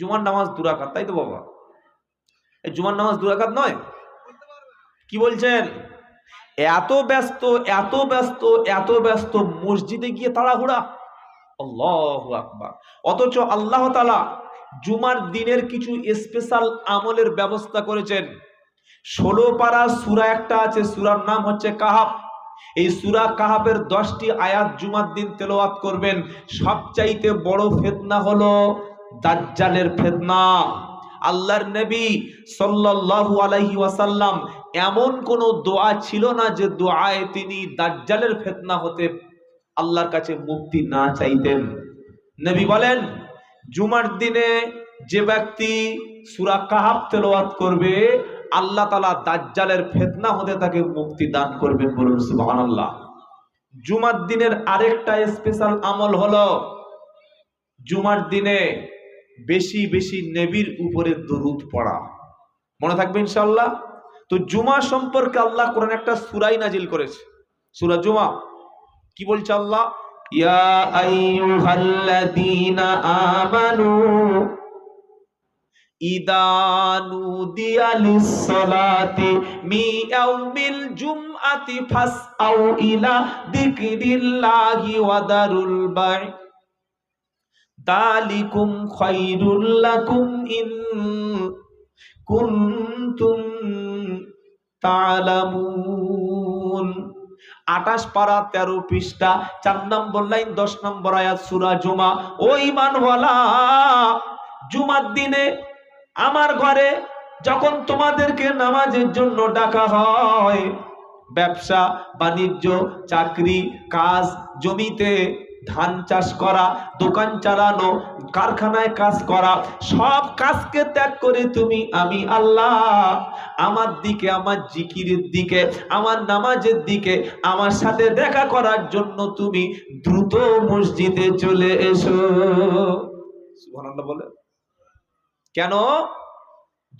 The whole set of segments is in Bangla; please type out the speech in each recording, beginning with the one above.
জুমার নামাজ দুরাকাত তাই তো বাবা? এই জুমার নামাজ দুরাকাত নয়? কি বলছেন? এত ব্যস্ত এত ব্যস্ত এত ব্যস্ত মসজিদে গিয়ে তাড়াহুড়া? আল্লাহ আকবার। অথচ আল্লাহ তালা জুমার দিনের কিছু স্পেশাল আমলের ব্যবস্থা করেছেন। ষোলো পাড়া সুরা একটা আছে, সুরার নাম হচ্ছে কাহাব এই সুরা কাহাবের দশটি আয়াত জুমার দিন তেলাওয়াত করবেন। সবচাইতে বড় ফেতনা হলো দাজ্জালের ফেতনা। আল্লাহর নবী সাল্লাল্লাহু আলাইহি ওয়াসাল্লাম এমন কোন দোয়া ছিল না যে দোয়ায় তিনি দাজ্জালের ফেতনা হতে আল্লাহর কাছে মুক্তি না চাইতেন। নবী বলেন, জুমার দিনে যে ব্যক্তি সুরা কাহাব তেলাওয়াত করবে, আল্লাহ তালা দাজ্জালের ফেতনা হতে তাকে মুক্তি দান করবেন বলুন সুবহানাল্লাহ। জুমার দিনের আরেকটা স্পেশাল আমল হলো, জুমার দিনে বেশি বেশি নেবির উপরে দরুদ পড়া। মনে থাকবে ইনশাআল্লাহ? তো জুমা সম্পর্কে আল্লাহ কোরআন একটা সুরাই নাজিল করেছে। সুরা জুমা। কি বলছে আল্লাহ? ইয়া দালিকুম খায়রুল লাকুম ইন কুনতুম তা'লামুন। আটাশ পারা তেরো পৃষ্ঠা, চার নম্বর লাইন, দশ নম্বর আয়াত, সুরা জুমা। ওই মানওয়ালা জুমার দিনে আমার ঘরে যখন তোমাদেরকে নামাজের জন্য ডাকা হয়, ব্যবসা, বাণিজ্য, চাকরি, কাজ, জমিতে ধান চাষ করা, দোকান চালানো, কারখানায় কাজ করা, সব কাজকে ত্যাগ করে তুমি, আমি আল্লাহ। আমার দিকে, আমার জিকিরের দিকে, আমার নামাজের দিকে, আমার সাথে দেখা করার জন্য তুমি দ্রুত মসজিদে চলে এসো। বলে কেন?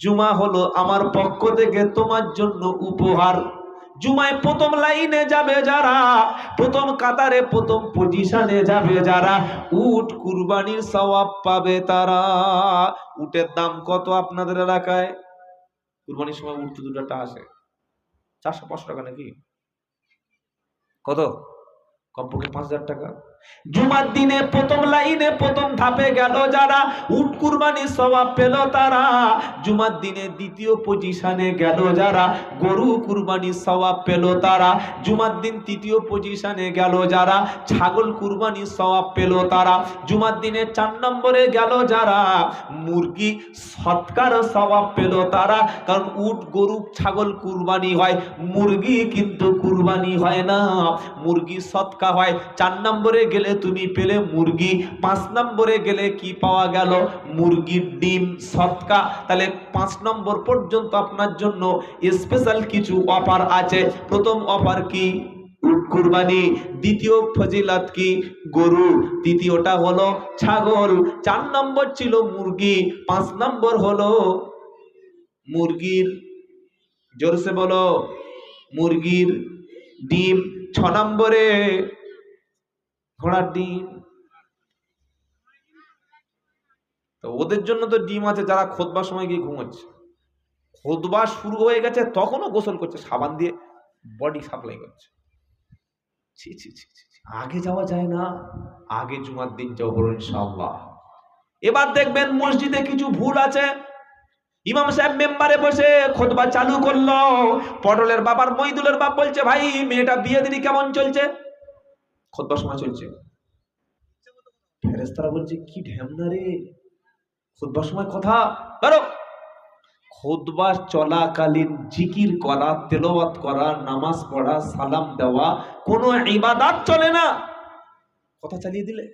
জুমা হলো আমার পক্ষ থেকে তোমার জন্য উপহার। জুমায় প্রথম লাইনে যাবে যারা, প্রথম কাতারে প্রথম পজিশনে যাবে যারা, উট কুরবানির সওয়াব পাবে তারা। উটের দাম কত আপনাদের এলাকায়? কুরবানির সময় উট তো দুটাটা আসে। চারশো পাঁচশো টাকা নাকি? কত? কমপক্ষে পাঁচ হাজার টাকা। জুমার দিনে প্রথম লাইনে প্রথম ধাপে গেল যারা, উট কুরবানি সবাব পেল তারা। জুমার দিনে দ্বিতীয় পজিশনে গেল যারা, গরু কুরবানি সবাব পেল তারা। জুমার দিন তৃতীয় পজিশনে গেল যারা, ছাগল কুরবানি সবাব পেল তারা। জুমার দিনে চার নম্বরে গেল যারা, মুরগি সৎকার সবাব পেল তারা। কারণ উট, গরু, ছাগল কুরবানি হয়, মুরগি কিন্তু কুরবানি হয় না। মুরগি সৎকা হয়। চার নম্বরে গেলে তুমি পেলে মুরগি। পাঁচ নম্বরে গেলে কি পাওয়া গেল? মুরগির ডিম, সৎকা। তাহলে পাঁচ নম্বর পর্যন্ত আপনার জন্য স্পেশাল কিছু অফার আছে। প্রথম অফার কি? কুরবানি। দ্বিতীয় ফজিলাত কি? গরু। তৃতীয়টা হলো ছাগল। চার নম্বর ছিল মুরগি। পাঁচ নম্বর হলো মুরগির, জোরসে বলো, মুরগির ডিম। ছ নম্বরে ঘোড়ার ডিম। তো ওদের জন্য তো ডিম আছে, যারা খোদবার সময় গিয়ে ঘুমাচ্ছে। খোদবা শুরু হয়ে গেছে, তখনও গোসল করছে, সাবান দিয়ে বডি সাপ্লাই করছে। ছি ছি ছি। আগে যাওয়া যায় না, আগে জুমার দিন যাও বলুন ইনশাআল্লাহ। এবার দেখবেন মসজিদে কিছু ভুল আছে। ইমাম সাহেব মেম্বারে বসে খোদবা চালু করল, পটলের বাবার মইদুলের বাপ বলছে, ভাই, মেয়েটা বিয়ে দিদি কেমন চলছে? খোদবার সময় চলছে ফেরেস্তারা বলছে, কি ঢ্যামনা রে? খোদবার সময় কথা? বেরো খোদবা চলাকালীন জিকির করা, তেলাওয়াত করা, নামাজ পড়া, সালাম দেওয়া, কোনো ইবাদাত চলে না। কথা চালিয়ে দিলে।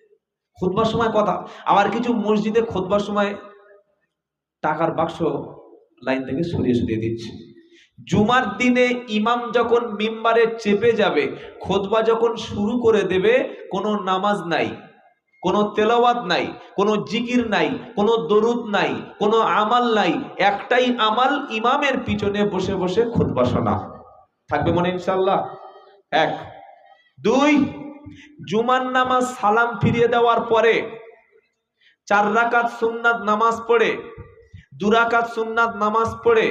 খুতবার সময় কথা। আবার কিছু মসজিদে খুতবার সময় টাকার বাক্স লাইন থেকে সরিয়ে সরিয়ে দিচ্ছে। জুমার দিনে ইমাম যখন মিম্বারে চেপে যাবে খোদবা যখন শুরু করে দেবে, কোনো নামাজ নাই, কোনো তেলাওয়াত নাই, কোনো জিকির নাই, কোনো দরুদ নাই, কোনো আমাল নাই, একটাই আমাল ইমামের পিছনে বসে বসে খুতবা শোনা। থাকবে মনে ইনশাল্লাহ এক। দুই, জুমার নামাজ সালাম ফিরিয়ে দেওয়ার পরে চার রাকাত সুন্নাত নামাজ পড়ে দুরাকাত সুন্নাত নামাজ পড়ে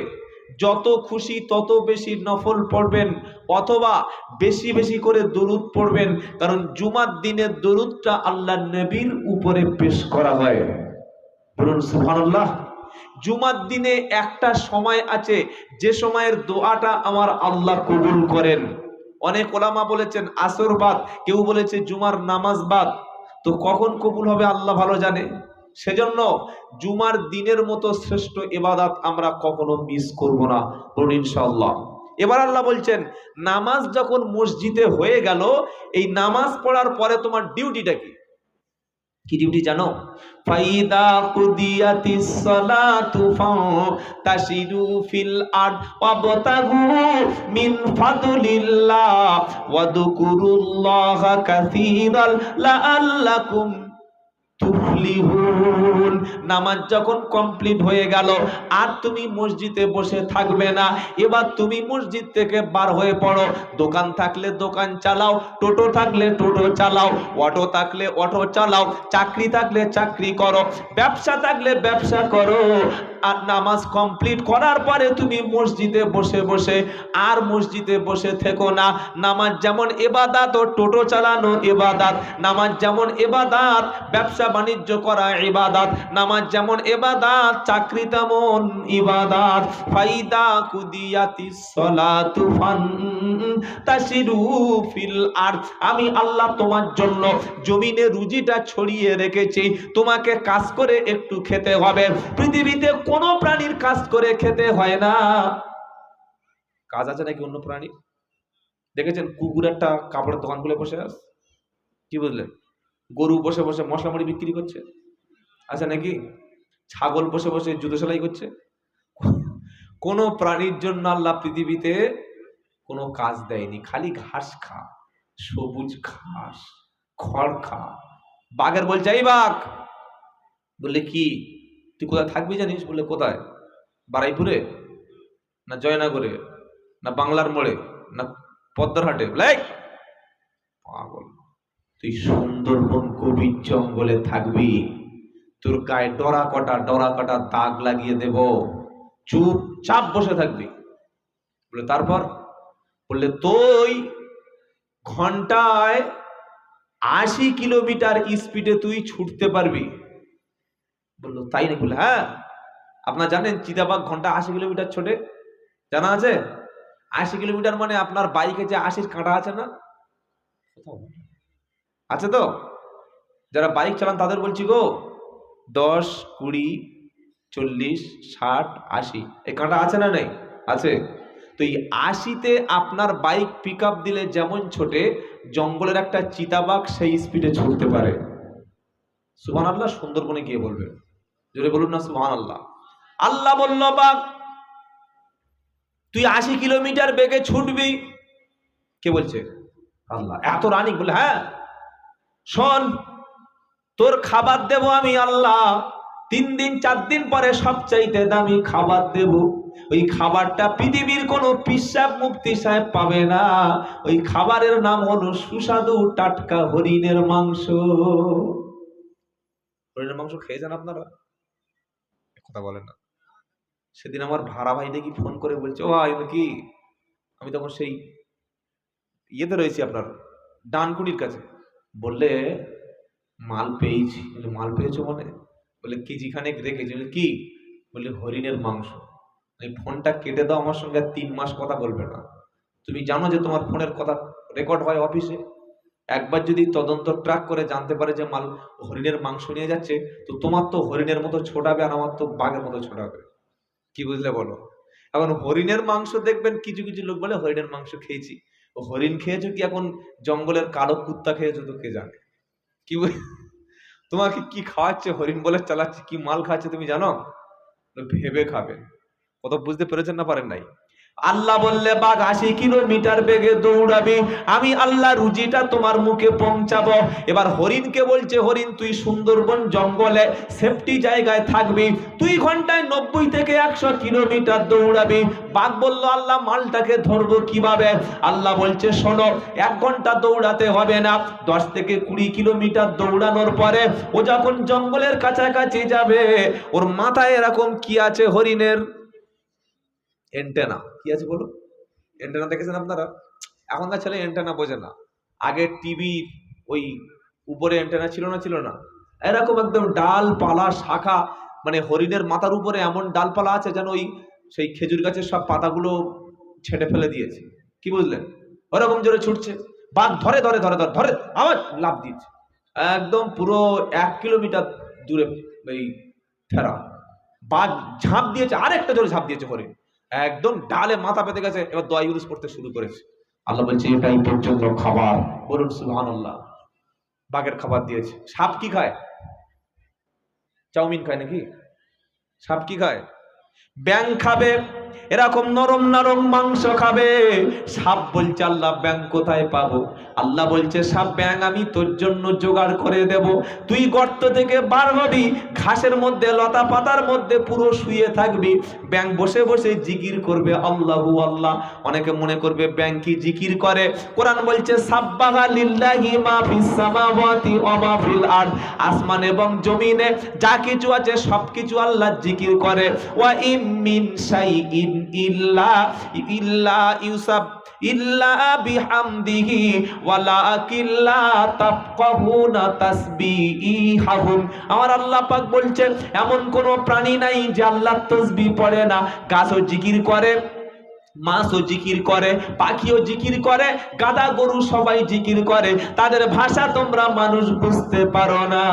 যত খুশি তত বেশি নফল পড়বেন অথবা বেশি বেশি করে দরুদ পড়বেন, কারণ জুমার দিনের দরুদটা আল্লাহ নবীর উপরে পেশ করা হয়। বলুন সুবহানাল্লাহ। জুমার দিনে একটা সময় আছে, যে সময়ের দোয়াটা আমার আল্লাহ কবুল করেন। অনেক ওলামা বলেছেন, আসর বাদ। কেউ বলেছে জুমার নামাজ বাদ। তো কখন কবুল হবে আল্লাহ ভালো জানে। সেজন্য জুমার দিনের মতো শ্রেষ্ঠ এবাদাত আমরা কখনো মিস করব না, বলুন ইনশাআল্লাহ। এবার আল্লাহ বলছেন, নামাজ যখন মসজিদে হয়ে গেল, এই নামাজ পড়ার পরে তোমার ডিউটিটা কি? কি ডিউটি জানো? ফাইদা কুদিয়াতিস সালাতু ফান্তাশিরু ফিল আরদ ওয়াবতাগু মিন ফাদলিল্লাহ ওয়াদকুরুল্লাহা কাসীরাল লাআল্লাকুম নামাজ যখন কমপ্লিট হয়ে গেল, আর তুমি মসজিদে বসে থাকবে না, এবার তুমি মসজিদ থেকে বার হয়ে পড়ো। দোকান থাকলে দোকান চালাও, টোটো থাকলে টোটো চালাও, অটো থাকলে অটো চালাও, চাকরি থাকলে চাকরি করো, ব্যবসা থাকলে ব্যবসা করো। আর নামাজ কমপ্লিট করার পরে তুমি মসজিদে বসে বসে আর মসজিদে বসে থেকো না। নামাজ যেমন এবাদাত ও টোটো চালানো এবাদাত। নামাজ যেমন এবাদাত, ব্যবসা বাণিজ্য করা ইবাদাত নামাজ যেমন এবাদাত, চাকরি তেমন ইবাদাত। ফাইদা কুদিয়াতি সলাতু ফান আমি আল্লাহ তোমার জন্য জমিনে রুজিটা ছড়িয়ে রেখেছি। তোমাকে কাজ করে একটু খেতে হবে। পৃথিবীতে কোনো প্রাণীর কাজ করে খেতে হয় না। কাজ আছে নাকি অন্য প্রাণীর দেখেছেন কুকুর একটা কাপড়ের দোকান খুলে বসে আস কি বুঝলেন? গরু বসে বসে মশলা মুড়ি বিক্রি করছে? আছে নাকি? ছাগল বসে বসে জুতো সেলাই করছে? কোনো প্রাণীর জন্য আল্লাহ পৃথিবীতে কোনো কাজ দেয়নি, খালি ঘাস খা, সবুজ ঘাস, খড় খা। বাঘের বলছে, এই বাঘ! বললে, কি? তুই কোথায় থাকবি জানিস? বললে, কোথায়? বারাইপুরে? না জয়নগরে? না বাংলার মোড়ে? না পদ্মারহাটে? বলে পাগল, তুই সুন্দরবন কবির জঙ্গলে থাকবি। তোর গায়ে ডরা কটা ডরা কটা দাগ লাগিয়ে দেব। চুপচাপ বসে থাকবি। বলে তারপর? বললে, তুই ঘন্টায় আশি কিলোমিটার স্পিডে তুই ছুটতে পারবি? বলল, তাই নাকি? বলে হ্যাঁ। আপনার জানেন চিতাবাঘ ঘণ্টা আশি কিলোমিটার ছোটে। জানা আছে? আশি কিলোমিটার মানে আপনার বাইকে যে আশির কাঁটা আছে না? আছে তো? যারা বাইক চালান তাদের বলছি গো, দশ, কুড়ি, চল্লিশ, ষাট, আশি। এই কাঁটা আছে না নেই? আছে। তো এই আশিতে আপনার বাইক পিক দিলে যেমন ছোটে, জঙ্গলের একটা চিতাবাঘ সেই স্পিডে ছুটতে পারে। সুবহান আল্লাহ সুন্দরবনে গিয়ে বলবে। জোরে বলুন না সুবহান আল্লাহ আল্লাহ বলল, বাঘ, তুই আশি কিলোমিটার বেগে ছুটবি। কে বলছে? আল্লাহ। এত রানিক বলে হ্যাঁ শোন, তোর খাবার দেব আমি, আল্লাহ। তিন দিন, চার দিন পরে সবচাইতে দামি খাবার দেব। ওই খাবারটা পৃথিবীর কোনো পিসাব মুক্তি সাহেব পাবে না। ওই খাবারের নাম হলো সুস্বাদু টাটকা হরিণের মাংস। হরিণের মাংস খেয়ে যান আপনারা? কথা বলেন না। সেদিন আমার ভাড়া ভাই দেখি ফোন করে বলছে ও ভাই কি? আমি তখন সেই ইয়েতে রয়েছি আপনার, ডানকুনির কাছে। বললে, মাল পেয়েছি। মাল পেয়েছ মানে? বলে কেজি খানেক রেখেছি কি? বলে, হরিণের মাংস। এই ফোনটা কেটে দাও, আমার সঙ্গে তিন মাস কথা বলবে না। তুমি জানো যে তোমার ফোনের কথা রেকর্ড হয় অফিসে? একবার যদি তদন্ত ট্র্যাক করে জানতে পারে যে মাল হরিণের মাংস নিয়ে যাচ্ছে, তো তোমার তো হরিণের মতো ছোটাবে আর আমার তো বাঘের মতো ছোটাবে। কি বুঝলে বলো? এখন হরিণের মাংস দেখবেন, কিছু কিছু লোক বলে, হরিণের মাংস খেয়েছি। হরিণ খেয়েছো কি এখন জঙ্গলের কালো কুত্তা খেয়েছো তো কে জানে? কি তোমাকে কি খাওয়াচ্ছে, হরিণ বলে চালাচ্ছে, কি মাল খাওয়াচ্ছে তুমি জানো? ভেবে খাবে। কত বুঝতে পেরেছেন না পারেন নাই? আল্লাহ বললে, বাঘ, আশি কিলোমিটার বেগে দৌড়াবি। আমি আল্লাহ রুজিটা তোমার মুখে পৌঁছাবো। এবার হরিণকে বলছে, হরিণ, তুই সুন্দরবন জঙ্গলে সেফটি জায়গায় থাকবি। তুই ঘন্টায় নব্বই থেকে একশো কিলোমিটার দৌড়াবি। বাঘ বলল, আল্লাহ, মালটাকে ধরবো কীভাবে? আল্লাহ বলছে, শোনো, এক ঘণ্টা দৌড়াতে হবে না। দশ থেকে কুড়ি কিলোমিটার দৌড়ানোর পরে ও যখন জঙ্গলের কাছাকাছি যাবে, ওর মাথায় এরকম কি আছে হরিণের? এন্টেনা কি আছে বলো এন্টেনা দেখেছেন আপনারা? এখনকার ছেলে এন্টেনা বোঝে না। আগে টিভি ওই উপরে এন্টেনা ছিল না ছিল না। এরকম একদম ডালপালা শাখা মানে হরিণের মাথার উপরে এমন ডালপালা আছে যেন ওই সেই খেজুর গাছের সব পাতাগুলো ছেটে ফেলে দিয়েছে। কি বুঝলেন? ওরকম জোরে ছুটছে। বাঘ ধরে ধরে ধরে ধরে ধরে, আবার লাভ দিচ্ছে। একদম পুরো এক কিলোমিটার দূরে এই ফেরা বাঘ ঝাঁপ দিয়েছে, আরেকটা জোরে ঝাঁপ দিয়েছে হরিণ। একদম ডালে মাথা পেতে গেছে এবার দোয়া ইউজ করতে শুরু করেছে। আল্লাহ বলছে এটাই তোর জন্য খাবার। বলুন সুহান আল্লাহ বাঘের খাবার দিয়েছে। সাপ কি খায়? চাউমিন খায় নাকি? সাপ কি খায়? ব্যাং খাবে এরকম নরম নরম মাংস খাবে। সাপ বলছে, আল্লাহ ব্যাং কোথায় পাবো? আল্লাহ বলছে, সাপ ব্যাং আমি তোর জন্য জোগাড় করে দেব। তুই গর্ত থেকে বার হবি, ঘাসের মধ্যে, লতা পাতার মধ্যে পুরো শুয়ে থাকবি। ব্যাং বসে বসে জিকির করবে, আল্লাহু আল্লাহ। অনেকে মনে করবে ব্যাং কি জিকির করে? কোরআন বলছে আসমান এবং জমিনে যা কিছু আছে, সবকিছু আল্লাহ জিকির করে। ওয়া ইম মিন ইল্লা বিহামদিহি, ওয়ালাকিল্লা তাফকাহুনা তাসবিহাহুম আমার আল্লাহ পাক বলছেন, এমন কোন প্রাণী নাই যে আল্লাহ তসবিহ পড়ে না। গাছও জিকির করে, মাছও জিকির করে, পাখিও জিকির করে, গাদা গরু সবাই জিকির করে। তাদের ভাষা তোমরা মানুষ বুঝতে পারো না।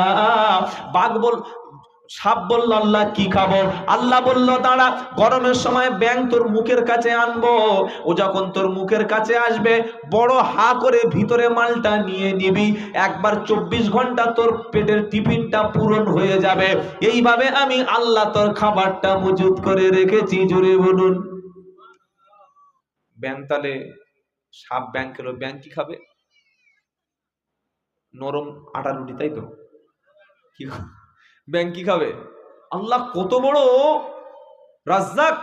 বাঘ বল সাপ বলল, আল্লাহ কি খাব আল্লাহ বলল, দাঁড়া, গরমের সময় ব্যাং তোর মুখের কাছে আনব। ও যখন তোর মুখের কাছে আসবে, বড় হা করে ভিতরে মালটা নিয়ে নিবি। একবার চব্বিশ ঘণ্টা তোর পেটের টিফিনটা পূরণ হয়ে যাবে। এইভাবে আমি আল্লাহ তোর খাবারটা মজুত করে রেখেছি, জোরে বলুন। ব্যাং তাহলে সাপ ব্যাং খেলো ব্যাং কি খাবে? নরম আটা রুটি, তাই তো? কি খা- ব্যাং কি খাবে? আল্লাহ কত বড় রাজ্জাক।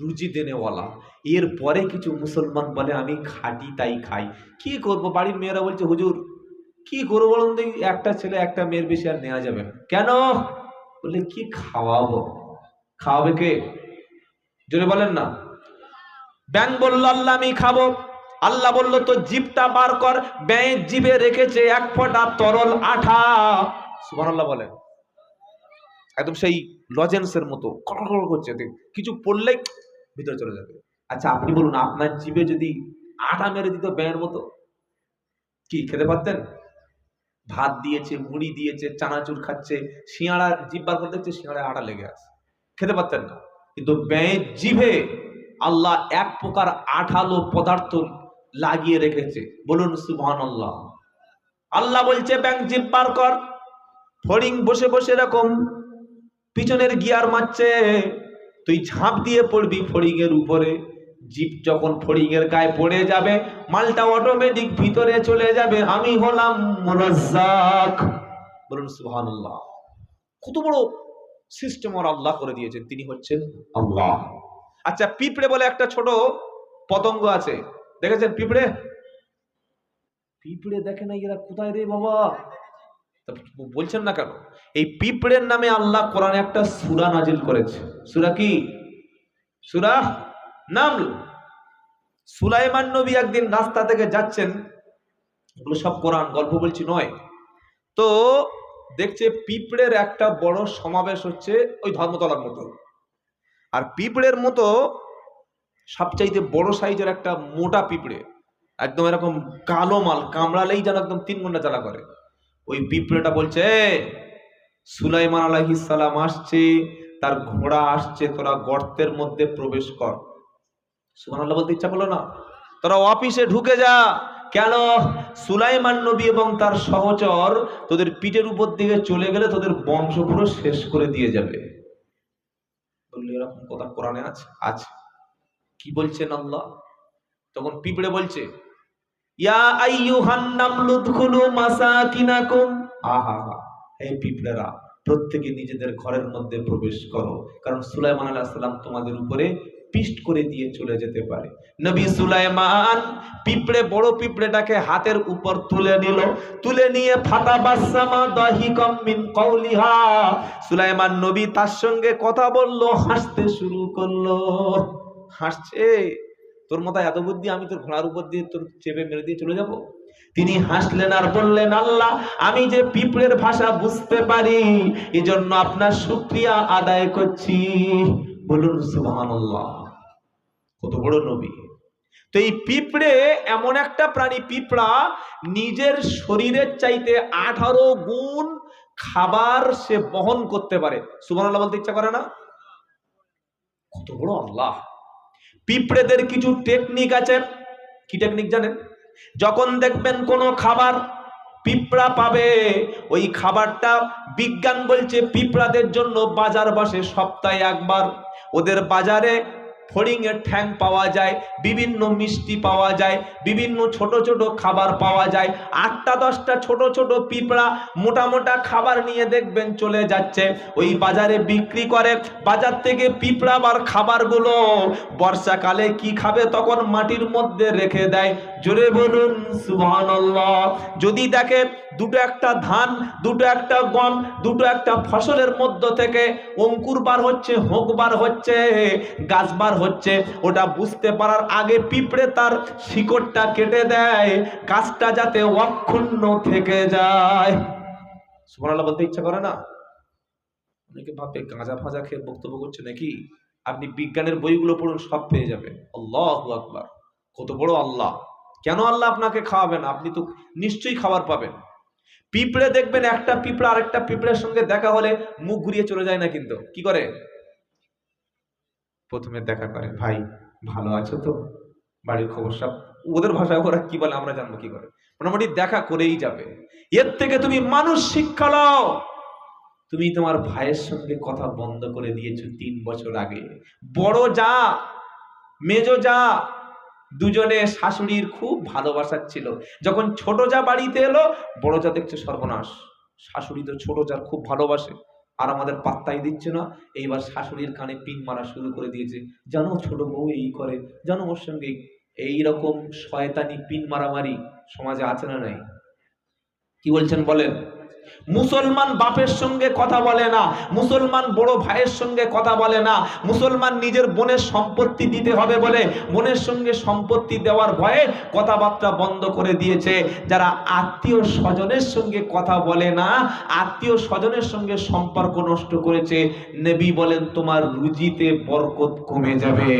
রুজি দেনেওয়ালা। এর পরে কিছু মুসলমান বলে, আমি খাটি তাই খাই। কি করব? বাড়ির মেয়েরা বলছে, হুজুর, কি করব বলুন দেখি একটা ছেলে একটা মেয়ের বেশি আর নেওয়া যাবে কেন? বললে কি খাওয়াবো? খাওয়াবে কে? জোরে বলেন না। ব্যাং বলল, আল্লাহ, আমি খাব। আল্লাহ বলল তো জিভটা বার কর। ব্যাঙের জিভে রেখেছে এক ফোঁটা তরল আঠা। সুবহানাল্লাহ বলেন। একদম সেই লজেন্সের মতো কড়কড় করছে। কিছু পড়লেই ভিতরে চলে যাবে। আচ্ছা আপনি বলুন, আপনার জিভে যদি আটা মেরে দিত ব্যাঙের মতো, কি খেতে পারতেন? ভাত দিয়েছে, মুড়ি দিয়েছে, চানাচুর খাচ্ছে শিয়াড়া জিভ বার করে দেখছে শিয়াড়ায় আটা লেগে আছে। খেতে পারতেন না। কিন্তু ব্যাঙের জিভে আল্লাহ এক প্রকার আঠালো পদার্থ লাগিয়ে রেখেছে। বলুন সুবহান আল্লাহ আল্লাহ বলছে ব্যাং জিভ বার কর। ফড়িং বসে বসে এরকম পিছনের গিয়ার মারছে। তুই ঝাঁপ দিয়ে পড়বি ফড়িং এর উপরে। জিপ যখন ফড়িং এর গায়ে পড়ে যাবে, মালটা অটোমেটিক ভিতরে চলে যাবে। আমি হলাম মুরাজ্জাক বলুন, সুবহানাল্লাহ। কত বড় সিস্টেম আর আল্লাহ করে দিয়েছেন। তিনি হচ্ছেন আল্লাহ। আচ্ছা পিঁপড়ে বলে একটা ছোট পতঙ্গ আছে। দেখেছেন পিঁপড়ে? পিঁপড়ে দেখে না এরা কোথায় রে বাবা? বলছেন না কেন? এই পিঁপড়ের নামে আল্লাহ কোরআনে একটা সুরা নাজিল করেছে। সুরা কি? সুরা নাম সুলাইমান নবী একদিন রাস্তা থেকে যাচ্ছেন। এগুলো সব কোরআন, গল্প বলছি নয়। তো দেখছে পিঁপড়ের একটা বড় সমাবেশ হচ্ছে ওই ধর্মতলার মতো। আর পিঁপড়ের মতো সবচাইতে বড় সাইজের একটা মোটা পিঁপড়ে। একদম এরকম কালো মাল, কামড়ালেই যেন একদম তিন ঘণ্টা জ্বালা করে। ওই পিঁপড়েটা বলছে "এ, সুলাইমান আলাইহিস সালাম আসছে তার ঘোড়া আসছে তোরা গর্তের মধ্যে প্রবেশ কর। সুবহানাল্লাহ বলতে ইচ্ছা করল না। তোরা অফিসে ঢুকে যা কেন? সুলাইমান নবী এবং তার সহচর তোদের পিঠের উপর দিকে চলে গেলে তোদের বংশ পুরো শেষ করে দিয়ে যাবে। বলল এরকম কথা কোরআনে আছে আছে। কি বলছেন আল্লাহ? তখন পিঁপড়ে বলছে ইয়া আইয়ুহান নামলু দুখুলু মাসাকিনাকুম। আহা, হে পিঁপড়েরা, প্রত্যেকে নিজেদের ঘরের মধ্যে প্রবেশ করো, কারণ সুলাইমান আলাইহিস সালাম তোমাদের উপরে পিষ্ট করে দিয়ে চলে যেতে পারে। নবী সুলাইমান পিঁপড়ে, বড় পিঁপড়েটাকে হাতের উপর তুলে নিল। তুলে নিয়ে, ফাতা বাসামা দাহিকাম মিন কওলিহা। সুলাইমান নবী তার সঙ্গে কথা বলল, হাসতে শুরু করল। হাসছে? তোর মাথায় এত বুদ্ধি, আমি তোর ঘোড়ার উপর দিয়ে তোর চেপে মেরে দিয়ে চলে যাব? তিনি হাসলেন আর বললেন, আল্লাহ, আমি যে পিঁপড়ের ভাষা বুঝতে পারি, এজন্য আপনার শুক্রিয়া আদায় করছি। বলুন, সুবহানাল্লাহ। কত বড় নবী। তো এই পিঁপড়ে এমন একটা প্রাণী, পিঁপড়া নিজের শরীরের চাইতে আঠারো গুণ খাবার সে বহন করতে পারে। সুবহানাল্লাহ বলতে ইচ্ছা করে না? কত বড় আল্লাহ। পিঁপড়েদের কিছু টেকনিক আছে। কি টেকনিক জানেন? যখন দেখবেন কোনো খাবার পিঁপড়া পাবে, ওই খাবারটা বিজ্ঞান বলছে পিঁপড়াদের জন্য বাজার বসে সপ্তাহে একবার। ওদের বাজারে ফড়িংয়ের ঠ্যাং পাওয়া যায়, বিভিন্ন মিষ্টি পাওয়া যায়, বিভিন্ন ছোট ছোট খাবার পাওয়া যায়। আটটা, দশটা ছোট ছোট পিঁপড়া মোটা মোটা খাবার নিয়ে দেখবেন চলে যাচ্ছে। ওই বাজারে বিক্রি করে, বাজার থেকে পিঁপড়া বার খাবারগুলো বর্ষাকালে কি খাবে তখন মাটির মধ্যে রেখে দেয়। জোরে বলুন, সুবহানাল্লাহ। যদি দেখে দুটো একটা ধান, দুটো একটা গম, দুটো একটা ফসলের মধ্য থেকে অঙ্কুর বার হচ্ছে, হোক বার হচ্ছে, গাছ বার হচ্ছে, ওটা বুঝতে পারার আগে পিঁপড়ে তার শিকড়টা কেটে দেয় কাজটা যাতে অক্ষুণ্ণ থেকে যায়। সুবহানাল্লাহ বলতে ইচ্ছা করে না? অনেকে ভাবে গাঁজা ফাজা খেয়ে বক্তব্য করছে নাকি? আপনি বিজ্ঞানের বইগুলো পড়ুন, সব পেয়ে যাবেন আল্লাহ আকবার। কত বড় আল্লাহ। কেন আল্লাহ আপনাকে খাওয়াবেন আপনি তো নিশ্চয়ই খাবার পাবেন। পিঁপড়ে দেখবেন একটা পিঁপড়া আরেকটা পিঁপড়ের সঙ্গে দেখা হলে মুখ ঘুরিয়ে চলে যায় না কিন্তু। কি করে? প্রথমে দেখা করে, ভাই, ভালো আছো তো? বাড়ির খবর সব? ওদের ভাষায় ওরা কি বলে, আমরা জানব কি করে? মোটামুটি দেখা করেই যাবে। এর থেকে তুমি মানুষ শিক্ষা লও তুমি তোমার ভাইয়ের সঙ্গে কথা বন্ধ করে দিয়েছ তিন বছর আগে। বড় যা, মেজ যা, দুজনে শাশুড়ির খুব ভালোবাসার ছিল। যখন ছোট যা বাড়িতে এলো, বড় যা দেখছে সর্বনাশ। শাশুড়ি তো ছোট যার খুব ভালোবাসে। আর আমাদের পাত্তাই দিচ্ছে না। এইবার শাশুড়ির কানে পিন মারা শুরু করে দিয়েছে। যেন ছোট বউ এই করে। যেন ওর সঙ্গে এই রকম শয়তানি পিন মারামারি সমাজে আছে না নাই? কি বলছেন বলেন? মুসলমান বাপের সঙ্গে কথা বলে না, মুসলমান বড় ভাইয়ের সঙ্গে কথা বলে না, মুসলমান নিজের বোনের সম্পত্তি দিতে হবে বলে বোনের সঙ্গে সম্পত্তি দেওয়ার ভয়ে কথাবার্তা বন্ধ করে দিয়েছে। যারা আত্মীয় স্বজনের সঙ্গে কথা বলে না, আত্মীয় স্বজনের সঙ্গে সম্পর্ক নষ্ট করেছে, নবী বলেন, তোমার রুজিতে বরকত কমে যাবে।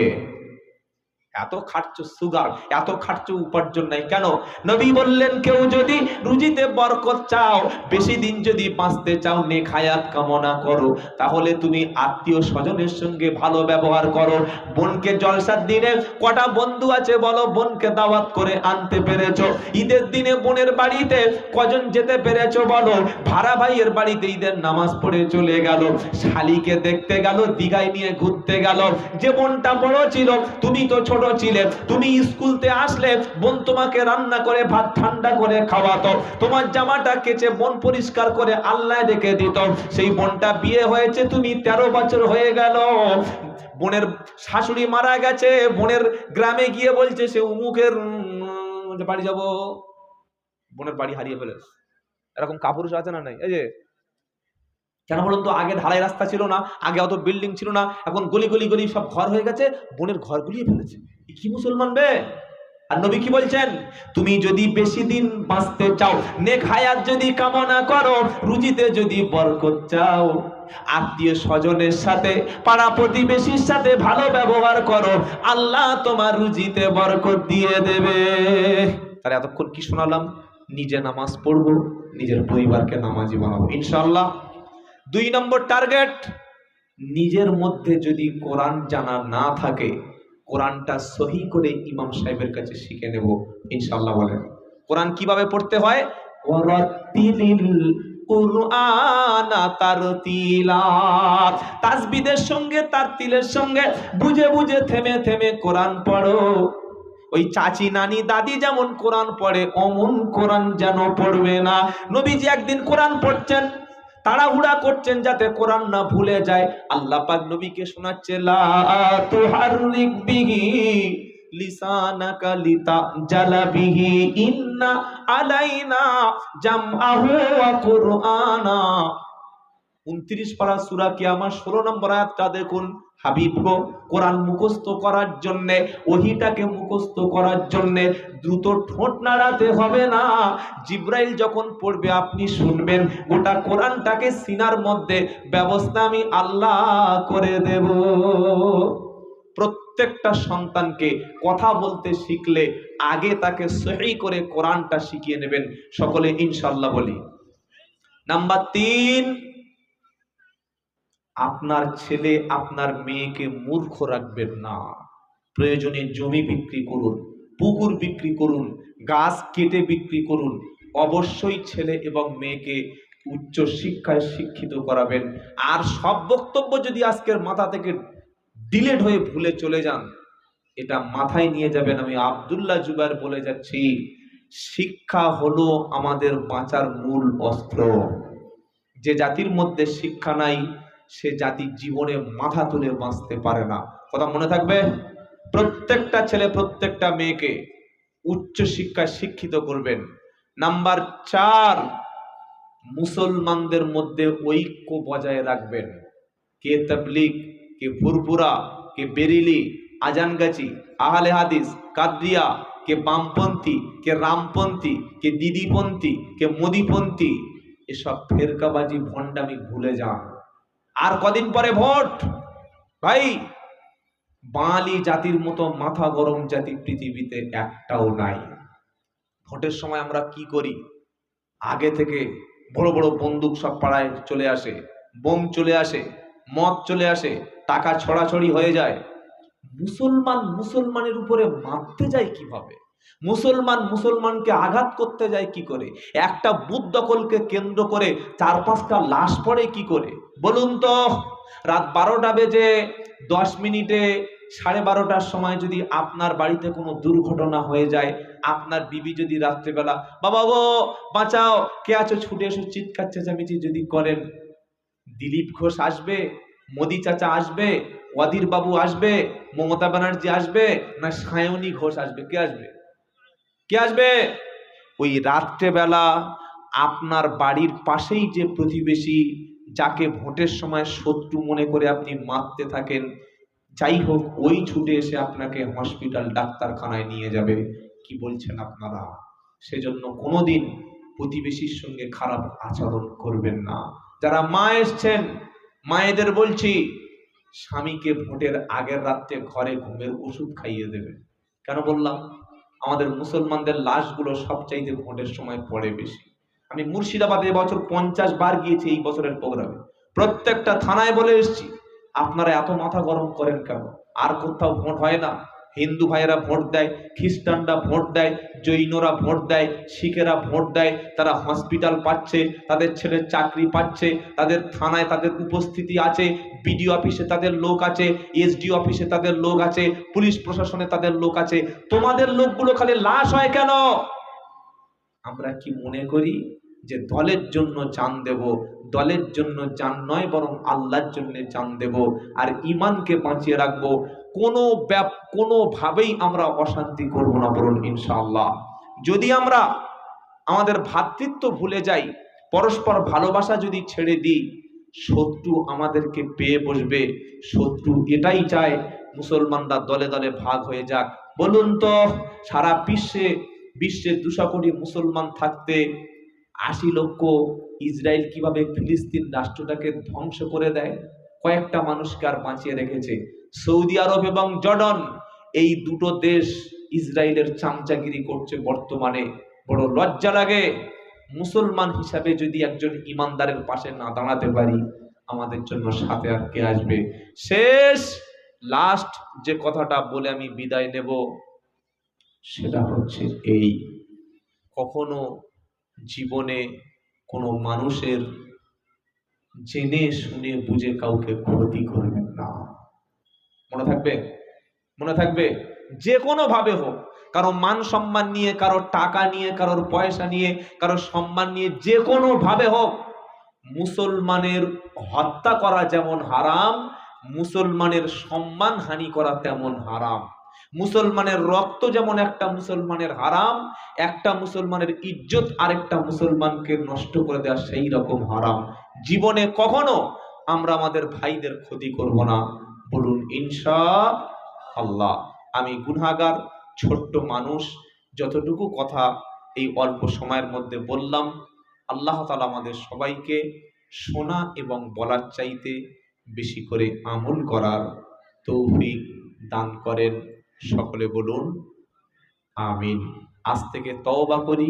এত খাটছো সুগার, এত খাটছো উপার্জন নাই। কেন? নবী বললেন, কেউ যদি রুজিতে বরকত চাও, বেশি দিন যদি বাঁচতে চাও, নেক হায়াত কামনা করো। তাহলে তুমি আত্মীয় স্বজনের সঙ্গে ভালো ব্যবহার করো। বোনকে জলসার দিনে কটা বন্ধু আছে বলো? বোনকে দাওয়াত করে আনতে পেরেছ। ঈদের দিনে বোনের বাড়িতে কজন যেতে পেরেছ বলো? ভাড়া ভাইয়ের বাড়িতে ঈদের নামাজ পড়ে চলে গেল। শালিকে দেখতে গেল, দীঘায় নিয়ে ঘুরতে গেল। যে বোনটা বড় ছিল, তুমি তো ছোট ছিলে তুমি স্কুলতে আসলে বোন তোমাকে রান্না করে, ভাত ঠান্ডা করে খাওয়াতো। তোমার জামাটা কেচে বোন পরিষ্কার করে আল্লাহ রেখে দিত। সেই বোনটা বিয়ে হয়েছে, তুমি তেরো বছর হয়ে গেল। বোনের শাশুড়ি মারা গেছে, বোনের গ্রামে গিয়ে বলছে, সে উমুকের বাড়ি যাব। বোনের বাড়ি হারিয়ে ফেলে। এরকম কাপুরুষ আছে না নাই? এই যে, কেন বলুন তো, আগে ঢালাই রাস্তা ছিল না, আগে অত বিল্ডিং ছিল না, এখন গলি গলি গলি সব ঘর হয়ে গেছে, বোনের ঘর গুলিয়ে ফেলেছে। কি মুসলমান বে? আর নবী কি বলছেন? তুমি যদি বেশি দিন বাঁচতে চাও নেক হায়াত যদি কামনা করো, রুজিতে যদি বরকত চাও, আত্মীয় স্বজনের সাথে, পাড়া প্রতিবেশীর সাথে ভালো ব্যবহার করো, আল্লাহ তোমার রুজিতে বরকত দিয়ে দেবে। তাহলে এতক্ষণ কি শোনালাম? নিজে নামাজ পড়ব, নিজের পরিবারকে নামাজি বানাবো। ইনশাআল্লাহ। দুই নম্বর টার্গেট, নিজের মধ্যে যদি কোরআন জানা না থাকে কোরআনটা সহি করে ইমাম সাহেবের কাছে শিখে নেব ইনশাল্লাহ বলেন। কোরআন কীভাবে পড়তে হয়? তাসবিদের সঙ্গে, তার তিলের সঙ্গে বুঝে বুঝে, থেমে থেমে কোরআন পড়ো। ওই চাচি, নানি, দাদি যেমন কোরআন পড়ে, অমন কোরআন যেন পড়বে না। নবীজি একদিন কোরআন পড়ছেন তাড়াহুড়া করছেন যাতে কোরআন না ভুলে যায়। আল্লাহ পাক নবীকে শোনাচ্ছে, লা তুহাররিক বিহি লিসানাকা লিতা জালাবিহি ইন্না আলাইনা জামআহু ওয়া কুরআনা। 29 পারা সূরা কিয়ামত 16 নম্বর আয়াতটা দেখুন হাবিব কোরআন মুখস্থ করার জন্য, ওহিটাকে মুখস্থ করার জন্য, দ্রুত ঠোঁট নাড়াতে হবে না। জিব্রাইল যখন পড়বে, আপনি শুনবেন, গোটা কোরআনটাকে সিনার মধ্যে ব্যবস্থা আমি আল্লাহ করে দেব। প্রত্যেকটা সন্তানকে কথা বলতে শিখলে আগে তাকে সহি করে কোরআনটা শিখিয়ে নেবেন। সকলে ইনশাল্লাহ বলি। নাম্বার তিন আপনার ছেলে আপনার মেয়েকে মূর্খ রাখবেন না। প্রয়োজনে জমি বিক্রি করুন, পুকুর বিক্রি করুন, গাছ কেটে বিক্রি করুন, অবশ্যই ছেলে এবং মেয়েকে উচ্চ শিক্ষায় শিক্ষিত করাবেন। আর সব বক্তব্য যদি আজকের মাথা থেকে ডিলেট হয়ে ভুলে চলে যান, এটা মাথায় নিয়ে যাবেন। আমি আব্দুল্লাহ জুবার বলে যাচ্ছি, শিক্ষা হলো আমাদের বাঁচার মূল অস্ত্র। যে জাতির মধ্যে শিক্ষা নাই সে জাতি জীবনে মাথা তুলে বাঁচতে পারে না। কথা মনে থাকবে? প্রত্যেকটা ছেলে, প্রত্যেকটা মেয়েকে উচ্চ শিক্ষায় শিক্ষিত করবেন। নাম্বার চার, মুসলমানদের মধ্যে ঐক্য বজায় রাখবেন। কে তাবলিগ, কে ফুরফুরা, কে বেরিলি আজানগাছি আহলে হাদিস, কাদরিয়া, কে বামপন্থী, কে রামপন্থী, কে দিদিপন্থী, কে মোদিপন্থী, এসব ফেরকাবাজি, ভণ্ডামি ভুলে যান। আর কদিন পরে ভোট? ভাই, বাঙালি জাতির মতো মাথা গরম জাতি পৃথিবীতে একটাও নাই। ভোটের সময় আমরা কি করি? আগে থেকে বড় বড় বন্দুক সব পাড়ায় চলে আসে, বোম চলে আসে, মদ চলে আসে, টাকা ছড়াছড়ি হয়ে যায়। মুসলমান মুসলমানের উপরে মারতে যায় কীভাবে? মুসলমান মুসলমানকে আঘাত করতে যায় কি করে? একটা বুথ দখলকে কেন্দ্র করে চার পাঁচটা লাশ পড়ে কি করে? বলুন তো, রাত বারোটা বেজে দশ মিনিটে সাড়ে বারোটার সময় যদি আপনার বাড়িতে কোনো দুর্ঘটনা হয়ে যায়, আপনার বিবি যদি রাত্রেবেলা, বাবা গো, বাঁচাও, কে আছো? ছুটে এসে চিৎকার চেঁচামেচি যদি করেন, দিলীপ ঘোষ আসবে, মোদি চাচা আসবে অধীর বাবু আসবে, মমতা ব্যানার্জি আসবে, না সায়নী ঘোষ আসবে? কে আসবে? কে আসবে? ওই রাত্রেবেলা আপনার বাড়ির পাশেই যে প্রতিবেশী, যাকে ভোটের সময় শত্রু মনে করে আপনি মারতে থাকেন, যাই হোক, ওই ছুটে এসে আপনাকে হসপিটাল, ডাক্তারখানায় নিয়ে যাবে। কি বলছেন আপনারা? সেজন্য কোনোদিন প্রতিবেশীর সঙ্গে খারাপ আচরণ করবেন না। যারা মা এসছেন, মায়েদের বলছি, স্বামীকে ভোটের আগের রাত্রে ঘরে ঘুমের ওষুধ খাইয়ে দেবে কেন বললাম? আমাদের মুসলমানদের লাশগুলো সবচাইতে ভোটের সময় পড়ে বেশি। আমি মুর্শিদাবাদে এবছর পঞ্চাশ বার গিয়েছি এই বছরের প্রোগ্রামে। প্রত্যেকটা থানায় বলে এসছি, আপনারা এত মাথা গরম করেন কেন? আর কোথাও ভোট হয় না। হিন্দু ভাইয়েরা ভোট দেয়, খ্রিস্টানরা ভোট দেয়, জৈনরা ভোট দেয়, শিখেরা ভোট দেয়, তারা হসপিটাল পাচ্ছে, তাদের ছেলে চাকরি পাচ্ছে, তাদের থানায় তাদের উপস্থিতি আছে বিডিও অফিসে তাদের লোক আছে এসডিও অফিসে তাদের লোক আছে, পুলিশ প্রশাসনে তাদের লোক আছে, তোমাদের লোকগুলো খালি লাশ হয় কেন? আমরা কি মনে করি যে দলের জন্য জান দেব, দলের জন্য জান নয়, বরং আল্লাহর জন্য জান দেব, আর ইমানকে বাঁচিয়ে রাখব কোনো ব্যাপ, কোনোভাবেই আমরা অশান্তি করব না বলুন ইনশাআল্লাহ। যদি আমরা আমাদের ভ্রাতৃত্ব ভুলে যাই, পরস্পর ভালোবাসা যদি ছেড়ে দিই, শত্রু আমাদেরকে পেয়ে বসবে। শত্রু এটাই চায় মুসলমানরা দলে দলে ভাগ হয়ে যাক। বলুন তো, সারা বিশ্বে বিশ্বের দুশো কোটি মুসলমান থাকতে আশি লক্ষ ইসরায়েল কীভাবে ফিলিস্তিন রাষ্ট্রটাকে ধ্বংস করে দেয়? কয়েকটা মানুষকে আর বাঁচিয়ে রেখেছে। সৌদি আরব এবং জর্ডন, এই দুটো দেশ ইসরায়েলের চামচাগিরি করছে বর্তমানে। বড় লজ্জা লাগে। মুসলমান হিসাবে যদি একজন ইমানদারের পাশে না দাঁড়াতে পারি, আমাদের জন্য সাথে আর কে আসবে? শেষ লাস্ট যে কথাটা বলে আমি বিদায় নেব, সেটা হচ্ছে এই। কখনো জীবনে কোনো মানুষের জেনে শুনে বুঝে কাউকে ক্ষতি করবেন না। মনে থাকবে? মনে থাকবে? যে কোনো ভাবে হোক, কারও মান সম্মান নিয়ে, কারও টাকা নিয়ে, কারোর পয়সা নিয়ে কারও সম্মান নিয়ে যে কোনো ভাবে হোক, মুসলমানের হত্যা করা যেমন হারাম, মুসলমানের সম্মান হানি করা তেমন হারাম। মুসলমানের রক্ত যেমন একটা মুসলমানের হারাম, একটা মুসলমানের ইজ্জত আরেকটা মুসলমানকে নষ্ট করে দেওয়া সেই রকম হারাম। জীবনে কখনো আমরা আমাদের ভাইদের ক্ষতি করব না। বলুন ইনশা আল্লাহ আমি গুনাগার ছোট্ট মানুষ, যতটুকু কথা এই অল্প সময়ের মধ্যে বললাম, আল্লাহ তালা আমাদের সবাইকে শোনা এবং বলার চাইতে বেশি করে আমল করার তৌফিক দান করেন। সকলে বলুন, আমিন। আজ থেকে তওবা করি।